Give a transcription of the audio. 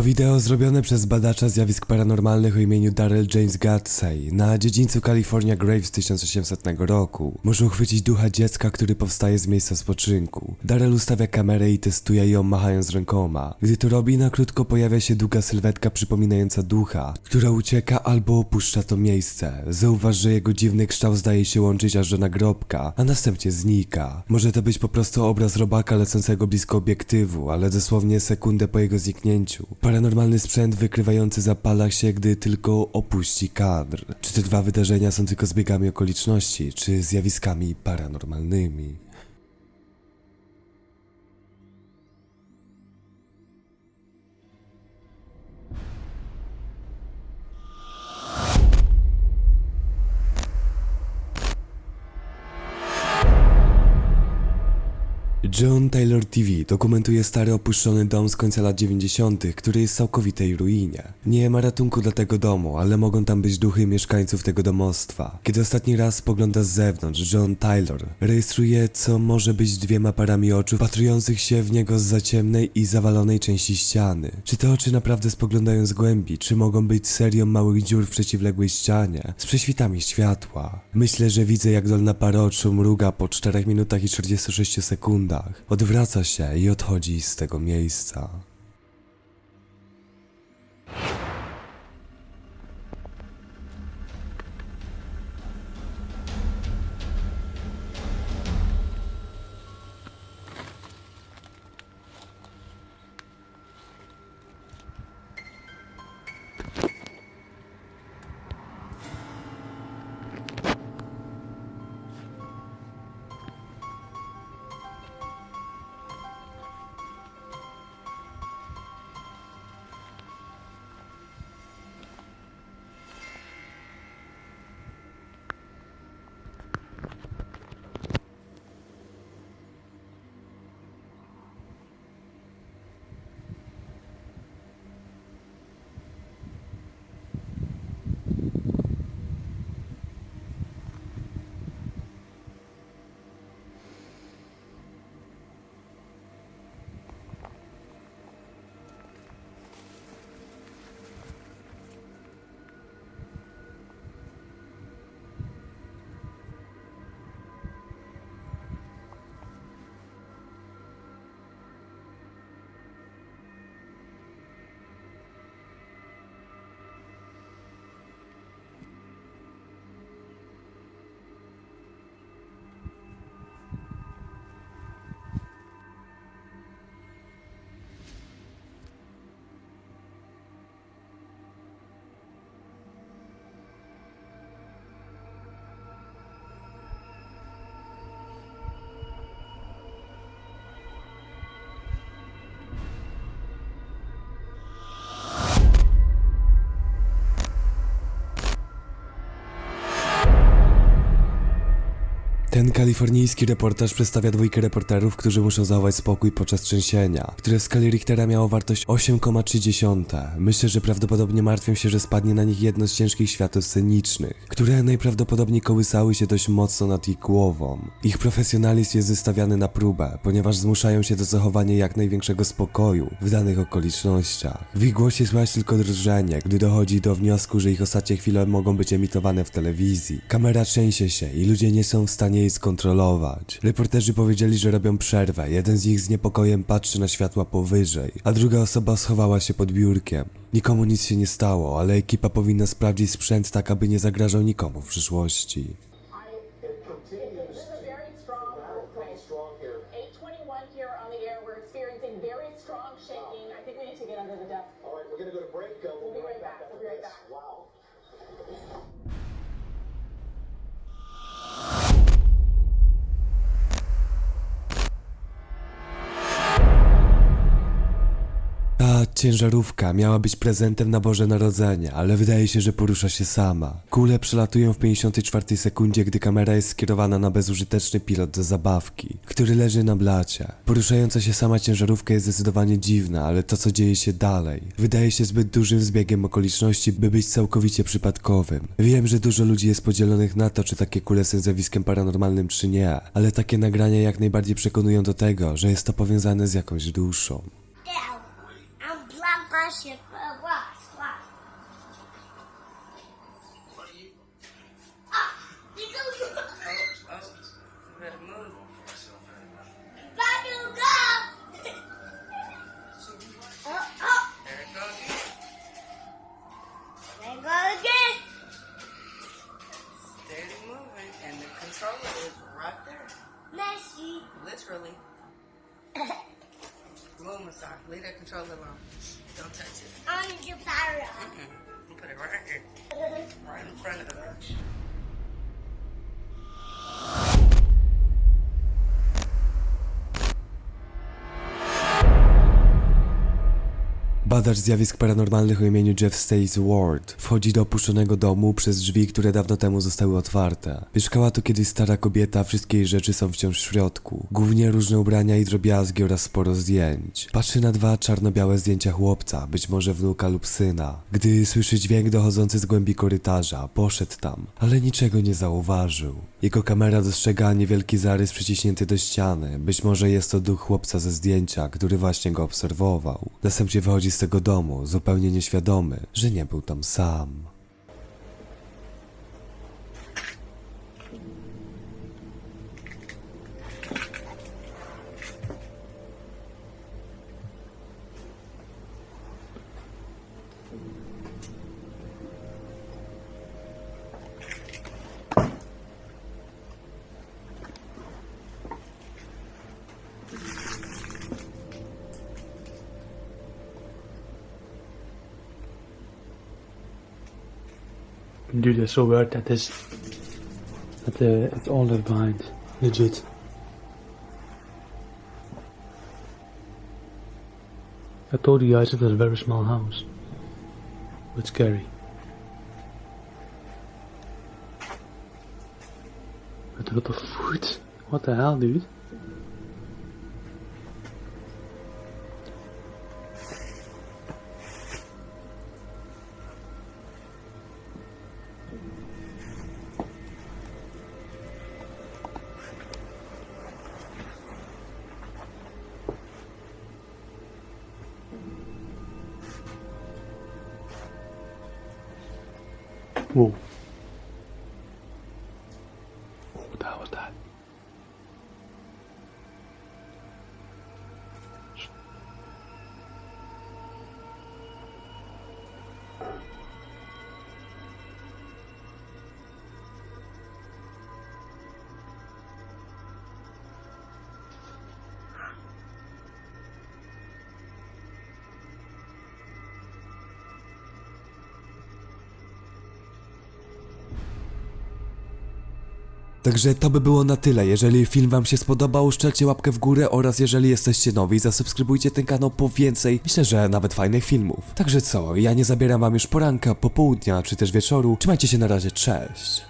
To wideo zrobione przez badacza zjawisk paranormalnych o imieniu Darrell James Gadsey na dziedzińcu California Graves 1800 roku. Może uchwycić ducha dziecka, który powstaje z miejsca spoczynku. Darrell ustawia kamerę i testuje ją machając rękoma. Gdy to robi, na krótko pojawia się długa sylwetka przypominająca ducha, która ucieka albo opuszcza to miejsce. Zauważ, że jego dziwny kształt zdaje się łączyć aż do nagrobka, a następnie znika. Może to być po prostu obraz robaka lecącego blisko obiektywu, ale dosłownie sekundę po jego zniknięciu. Paranormalny sprzęt wykrywający zapala się, gdy tylko opuści kadr. Czy te dwa wydarzenia są tylko zbiegami okoliczności, czy zjawiskami paranormalnymi? John Taylor TV dokumentuje stary opuszczony dom z końca lat 90., który jest w całkowitej ruinie. Nie ma ratunku dla tego domu, ale mogą tam być duchy mieszkańców tego domostwa. Kiedy ostatni raz spogląda z zewnątrz, John Taylor rejestruje, co może być dwiema parami oczu patrujących się w niego z zaciemnej i zawalonej części ściany. Czy te oczy naprawdę spoglądają z głębi, czy mogą być serią małych dziur w przeciwległej ścianie, z prześwitami światła? Myślę, że widzę jak dolna para oczu mruga po 4 minutach i 46 sekundach. Odwraca się i odchodzi z tego miejsca. Ten kalifornijski reportaż przedstawia dwójkę reporterów, którzy muszą zachować spokój podczas trzęsienia, które w skali Richtera miało wartość 8,3. Myślę, że prawdopodobnie martwią się, że spadnie na nich jedno z ciężkich świateł scenicznych, które najprawdopodobniej kołysały się dość mocno nad ich głową. Ich profesjonalizm jest wystawiany na próbę, ponieważ zmuszają się do zachowania jak największego spokoju w danych okolicznościach. W ich głosie słychać tylko drżenie, gdy dochodzi do wniosku, że ich ostatnie chwile mogą być emitowane w telewizji. Kamera trzęsie się i ludzie nie są w stanie jej skontrolować. Reporterzy powiedzieli, że robią przerwę. Jeden z nich z niepokojem patrzy na światła powyżej, a druga osoba schowała się pod biurkiem. Nikomu nic się nie stało, ale ekipa powinna sprawdzić sprzęt tak, aby nie zagrażał nikomu w przyszłości. Ciężarówka miała być prezentem na Boże Narodzenie, ale wydaje się, że porusza się sama. Kule przelatują w 54 sekundzie, gdy kamera jest skierowana na bezużyteczny pilot do zabawki, który leży na blacie. Poruszająca się sama ciężarówka jest zdecydowanie dziwna, ale to co dzieje się dalej wydaje się zbyt dużym zbiegiem okoliczności, by być całkowicie przypadkowym. Wiem, że dużo ludzi jest podzielonych na to, czy takie kule są zjawiskiem paranormalnym, czy nie, ale takie nagrania jak najbardziej przekonują do tego, że jest to powiązane z jakąś duszą. wash it, uh, wash, wash. and the controller is right there. Messi. Literally. Leave that controller alone. Don't touch it. I need your power Mm-mm. You Put it right here, right in front of her. Badacz zjawisk paranormalnych o imieniu Jeff Stacy Ward wchodzi do opuszczonego domu przez drzwi, które dawno temu zostały otwarte. Mieszkała tu kiedyś stara kobieta, wszystkie jej rzeczy są wciąż w środku. Głównie różne ubrania i drobiazgi oraz sporo zdjęć. Patrzy na dwa czarno-białe zdjęcia chłopca, być może wnuka lub syna. Gdy słyszy dźwięk dochodzący z głębi korytarza, poszedł tam, ale niczego nie zauważył. Jego kamera dostrzega niewielki zarys przyciśnięty do ściany. Być może jest to duch chłopca ze zdjęcia, który właśnie go obserwował. Następnie wychodzi z tego domu, zupełnie nieświadomy, że nie był tam sam. Dude, that's so weird that this that the it's all left behind. Legit. I told you guys it was a very small house. But scary. With a lot of food. What the hell, dude? Whoa. Także to by było na tyle. Jeżeli film wam się spodobał, uszczelcie łapkę w górę oraz jeżeli jesteście nowi, zasubskrybujcie ten kanał po więcej, myślę, że nawet fajnych filmów. Także co, ja nie zabieram wam już poranka, popołudnia czy też wieczoru. Trzymajcie się na razie, cześć!